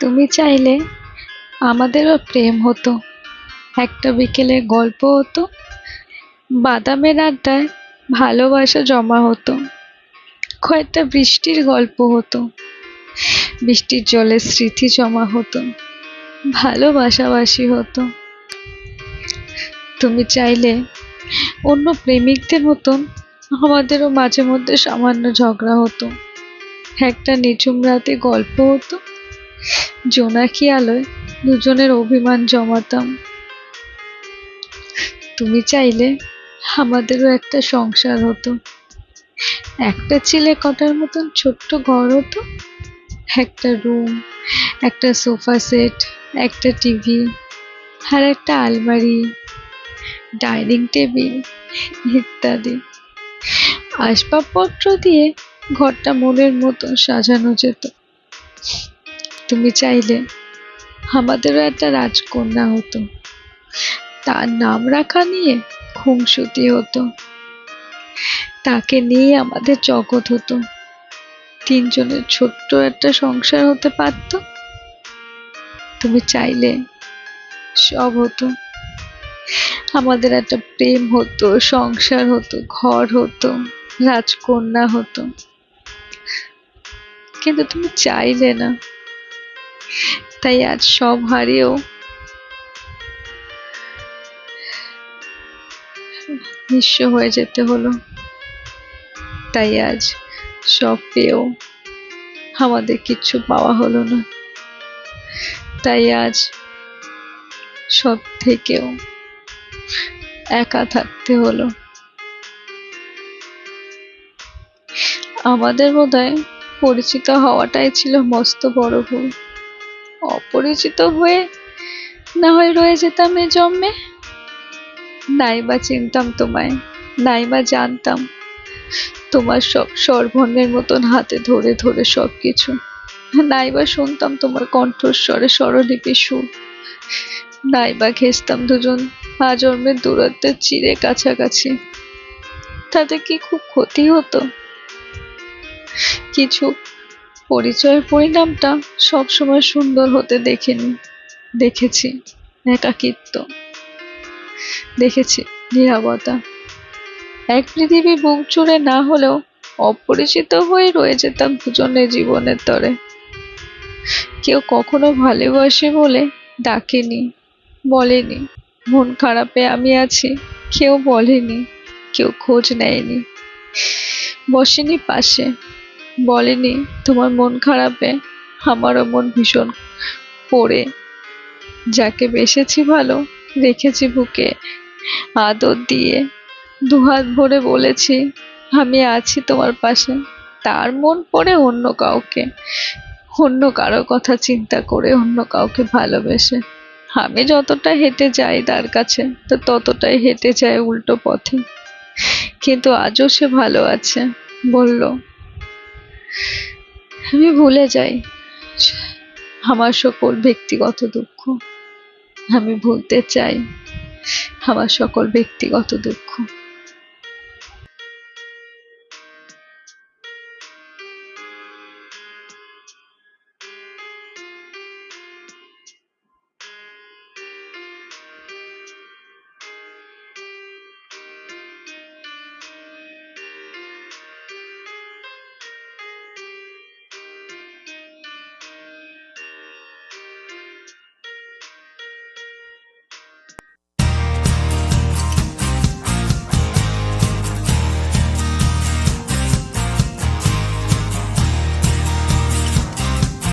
তুমি চাইলে আমাদেরও প্রেম হতো। একটা বিকেলে গল্প হতো। বাদামের আড্ডায় ভালোবাসা জমা হতো। কয়েকটা বৃষ্টির গল্প হতো। বৃষ্টির জলে স্মৃতি জমা হতো। ভালোবাসাবাসি হতো। তুমি চাইলে অন্য প্রেমিকদের মতন আমাদেরও মাঝে মধ্যে সামান্য ঝগড়া হতো। একটা নিঝুম রাতে গল্প হতো। জোনাকি আলোয় দুজনের অভিমান জমাতাম। তুমি চাইলে আমাদেরও একটা সংসার হতো। একটা ছেলে কটার মতন ছোট্ট ঘর হতো। একটা রুম, একটা সোফা সেট, একটা টিভি আর একটা আলমারি, ডাইনিং টেবিল ইত্যাদি। আসবাবপত্র দিয়ে ঘরটা মনের মতন সাজানো যেত। তুমি চাইলে আমাদেরও একটা রাজকন্যা হতো। তার নাম রাখা নিয়ে খুনসুটি হতো। তাকে নিয়ে আমাদের জগৎ হতো। তিনজনের ছোট্ট একটা সংসার হতে পারত। তুমি চাইলে সব হতো। আমাদের একটা প্রেম হতো, সংসার হতো, ঘর হতো, রাজকন্যা হতো। কিন্তু তুমি চাইলে না। তাই আজ সব হারিয়েও নিঃস্ব হয়ে যেতে হলো। তাই আজ সব পেয়েও আমাদের কিচ্ছু পাওয়া হলো না। তাই আজ সব থেকেও একা থাকতে হলো। আমাদের বোধহয় পরিচিত হওয়াটাই ছিল মস্ত বড় ভুল। অপরিচিত হয়ে না হয় রয়ে যেতাম এ জন্মে। নাই বা চিনতাম তোমায় নাই বা জানতাম তোমার সব স্বরভন্ডের মতন হাতে ধরে ধরে সব কিছু নাই বা শুনতাম তোমার কণ্ঠস্বরে স্বরলিপি সুর। নাই বা ঘেসতাম দুজন আজন্মের দূরত্বের চিরে কাছাকাছি। তাতে কি খুব ক্ষতি হতো? কিছু পরিচয়ের পরিণামটা সবসময় সুন্দর হতে দেখিনি। দেখেছি একাকিত্ব। দেখেছি নিরাপত্তা এক পৃথিবী বুক জুড়ে না হলেও অপরিচিত হয়ে রয়ে যেতাম দুজনের জীবনের তরে। কেউ কখনো ভালোবাসে বলে ডাকেনি, বলেনি, মন খারাপে আমি আছি, কেউ বলেনি, কেউ খোঁজ নেয়নি। বসেনি পাশে বলেনি, তোমার মন খারাপে? আমারও মন ভীষণ পড়ে। যাকে বেসেছি ভালো, রেখেছি বুকে। আদর দিয়ে দুহাত ভরে বলেছি, আমি আছি তোমার পাশে। তার মন পড়ে অন্য কাউকে। অন্য কারও কথা চিন্তা করে অন্য কাউকে ভালোবেসে। আমি যতটা হেঁটে যাই তার কাছে, তো ততটাই হেঁটে যায় উল্টো পথে। কিন্তু আজও সে ভালো আছে, বলল। আমি ভুলে যাই। আমার সকল ব্যক্তিগত দুঃখ আমি ভুলতে চাই। আমার সকল ব্যক্তিগত দুঃখ।